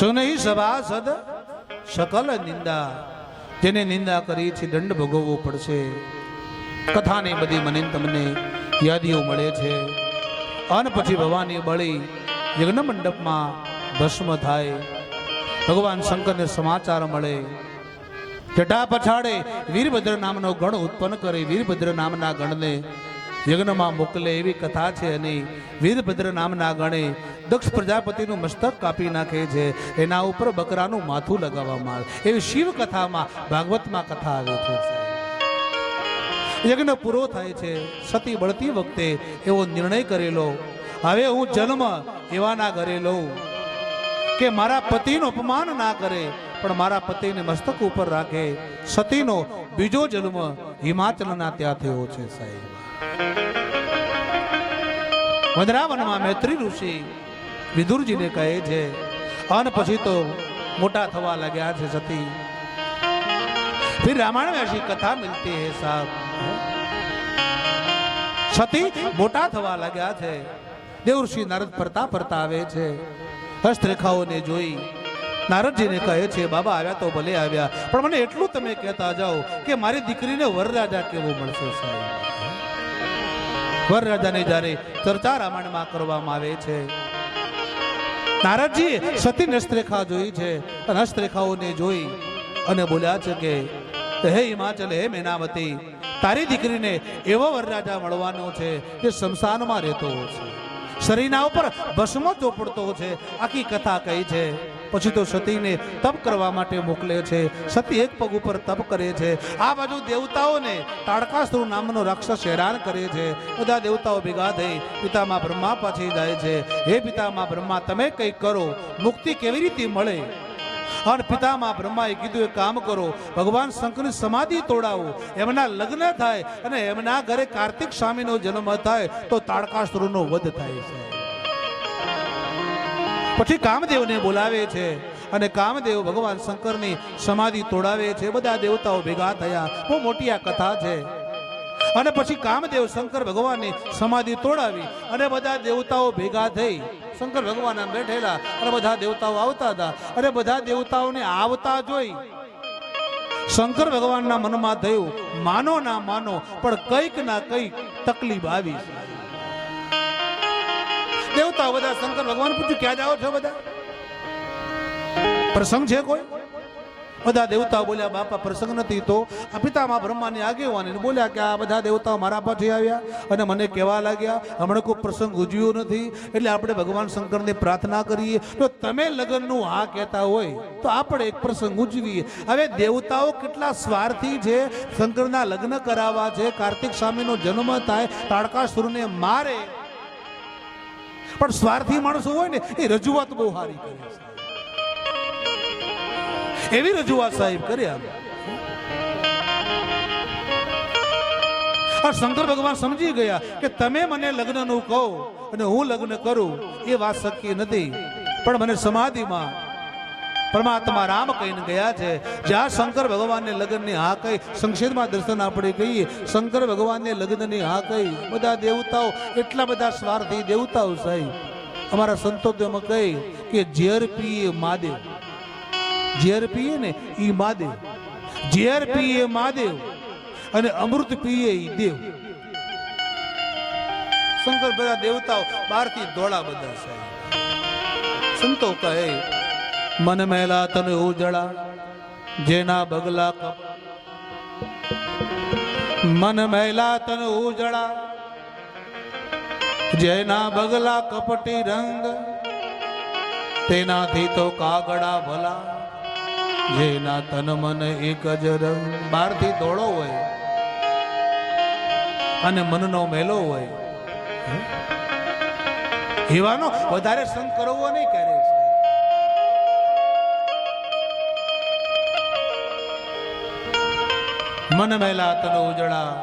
સુનહી સભાસદ સકલ નિંદા. જેને નિંદા કરી છે દંડ ભોગવવો પડશે. કથાની બધી મને તમને યાદીઓ મળે છે. અને પછી ભવાની બળી યજ્ઞ મંડપમાં ભસ્મ થાય. ભગવાન શંકરને સમાચાર મળે. જટા પછાડે વીરભદ્ર નામનો ગણ ઉત્પન્ન કરે. વીરભદ્ર નામના ગણને યજ્ઞમાં મોકલે એવી કથા છે અને વીરભદ્ર નામના ગણે દક્ષ પ્રજાપતિનું મસ્તક કાપી નાખે છે. એના ઉપર બકરાનું માથું લગાવવામાં આવે. એવી શિવ કથામાં, ભાગવતમાં કથા આવે છે. યજ્ઞ પૂરો થાય છે. સતી બળતી વખતે એવો નિર્ણય કરેલો. હવે હું જન્મ એવાના ઘરે લઉં. કે મારા પતિનું અપમાન ના કરે, પણ મારા પતિને મસ્તક ઉપર રાખે. સતીનો બીજો જન્મ હિમાચલના ત્યાં થયો છે સાહેબ. વંદરાવનમાં મૈત્રી ઋષિ વિદુરજીને કહે છે અને પછી તો મોટા થવા લાગ્યા છે સતી फिर रामायण में ऐसी कथा मिलती है साहब સતી મોટા થવા લાગ્યા છે દેવઋષિ નારદ ફરતા ફરતા આવે છે હસ્તરેખાઓને જોઈ નારદજીને કહે છે બાબા આવ્યા તો ભલે આવ્યા પણ મને એટલું તમે કહેતા જાઓ કે મારી દીકરીને વરરાજા કેવો મળશે સાહેબ વરરાજાને જ્યારે ચર્ચા રામાયણમાં કરવામાં આવે છે. નારદજી સતી હસ્તરેખા જોઈ છે અને હસ્તરેખાઓને જોઈ અને બોલ્યા છે કે, હે હિમાચલ, હે મેનાવતી, તારી દીકરીને એવો વરરાજા મળવાનો છે જે શમશાનમાં રહેતો છે. શરીરના ઉપર ભસ્મ ચોપડતો છે. આખી કથા કહી છે પછી તો સતીને તપ કરવા માટે મોકલે છે. સતી એક પગ ઉપર તપ કરે છે. આ બાજુ દેવતાઓને તાડકાસુર નામનો રાક્ષસ હેરાન કરે છે. બધા દેવતાઓ ભેગા થઈ પિતામાં બ્રહ્મા પાછી જાય છે. હે પિતામાં બ્રહ્મા, તમે કંઈક કરો. મુક્તિ કેવી રીતે મળે? અને પિતામાં બ્રહ્માએ કીધું એ કામ કરો. ભગવાન શંકરની સમાધિ તોડાવો. એમના લગ્ન થાય અને એમના ઘરે કાર્તિક સ્વામીનો જન્મ થાય તો તાડકાસુરનો વધ થાય છે. પછી કામદેવને બોલાવે છે અને કામદેવ ભગવાન શંકરની સમાધિ તોડાવે છે. બધા દેવતાઓ ભેગા થયા. બહુ મોટી આ કથા છે. અને પછી કામદેવ શંકર ભગવાનની સમાધિ તોડાવી અને બધા દેવતાઓ ભેગા થઈ શંકર ભગવાન બેઠેલા અને બધા દેવતાઓ આવતા હતા અને બધા દેવતાઓને આવતા જોઈ. શંકર ભગવાનના મનમાં થયું, માનો ના માનો, પણ કંઈક ના કંઈક તકલીફ આવી છે. દેવતાઓ બધા, શંકર ભગવાન પૂછ્યું, ક્યાં જાઓ છો બધા? પ્રસંગ છે કોઈ? બધા દેવતાઓ બોલ્યા, બાપા, પ્રસંગ નથી તો આ પિતામાં બ્રહ્માની આગેવાની બોલ્યા કે આ બધા દેવતાઓ મારા પાછી આવ્યા અને મને કહેવા લાગ્યા, હમણાં કોઈ પ્રસંગ ઉજવ્યો નથી, એટલે આપણે ભગવાન શંકરને પ્રાર્થના કરીએ. તો તમે લગ્નનું હા કહેતા હોય, તો આપણે એક પ્રસંગ ઉજવીએ. હવે દેવતાઓ કેટલા સ્વાર્થી છે, શંકરના લગ્ન કરાવવા છે, કાર્તિક સ્વામીનો જન્મ થાય, તાડકાસુરને મારે પણ સ્વાર્થી માણસો હોય ને, એ રજૂઆત બહુ સારી કરે એવી રજૂઆત સાહેબ કરી આ શંકર ભગવાન સમજી ગયા કે તમે મને લગ્નનું કહો અને હું લગ્ન કરું, એ વાત શક્ય નથી. પણ મને સમાધિમાં પરમાત્મા રામ કહીને ગયા છે. જ્યાં શંકર ભગવાનને લગ્નની હા કહી, સંક્ષેપમાં દર્શન આપણે કહીએ, શંકર ભગવાનને લગ્નની હા કહી, બધા દેવતાઓ, એટલા બધા સ્વાર્થી દેવતાઓ સાહેબ, અમારા સંતો તેમાં કહી કે ઝેર પીએ મહાદેવ. ઝેર પીએ ને ઈ મહાદેવ. ઝેર પીએ મહાદેવ અને અમૃત પીએ ઈ દેવ. શંકર બધા દેવતાઓ બહારથી દોડા બધા સાહેબ. સંતો કહે મન મહેલા તને ઉજળા, જેના બગલા મન મહેલા તન ઉજળા, જેના બગલા કપટી રંગ. તેનાથી તો કાગડા ભલા, જેના તન મન એક જ રંગ. બહારથી દોડો હોય અને મનનો મેલો હોય. હીવાનો વધારે સંગ કરવો નહીં ક્યારે મન મેલા તનો ઉજળા.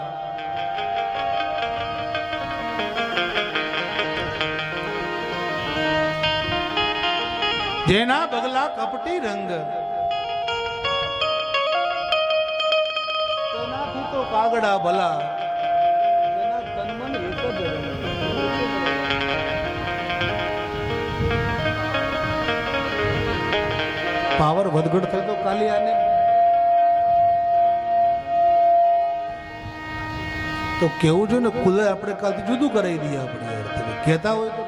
જેના બગલા કપટી રંગ. તેનાથી તો કાગડા ભલા. તેના તન એક. પાવર વધઘટ થયો તો કાલિયાને તો કેવું છે ને કુલે આપણે કાલથી જુદું કરાવી દઈએ આપણે તમે કહેતા હોય તો.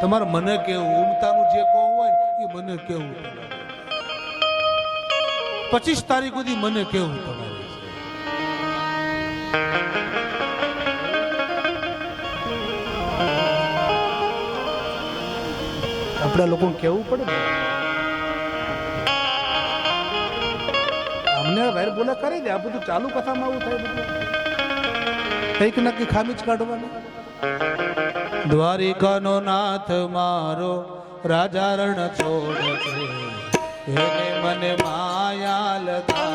તમારે મને કેવું ઉમતાનું જે કહું હોય એ મને કેવું પચીસ તારીખ સુધી મને કેવું તમારે. આપણા લોકોને કેવું પડે ને વેર બોલા કરી દે આ બધું ચાલુ કથામાં આવું થાય બધું. કંઈક નક્કી ખામી જ કાઢવાની. દ્વારિકાનો નાથ મારો રાજા રણ છોડ છે. મને માયા લગાડી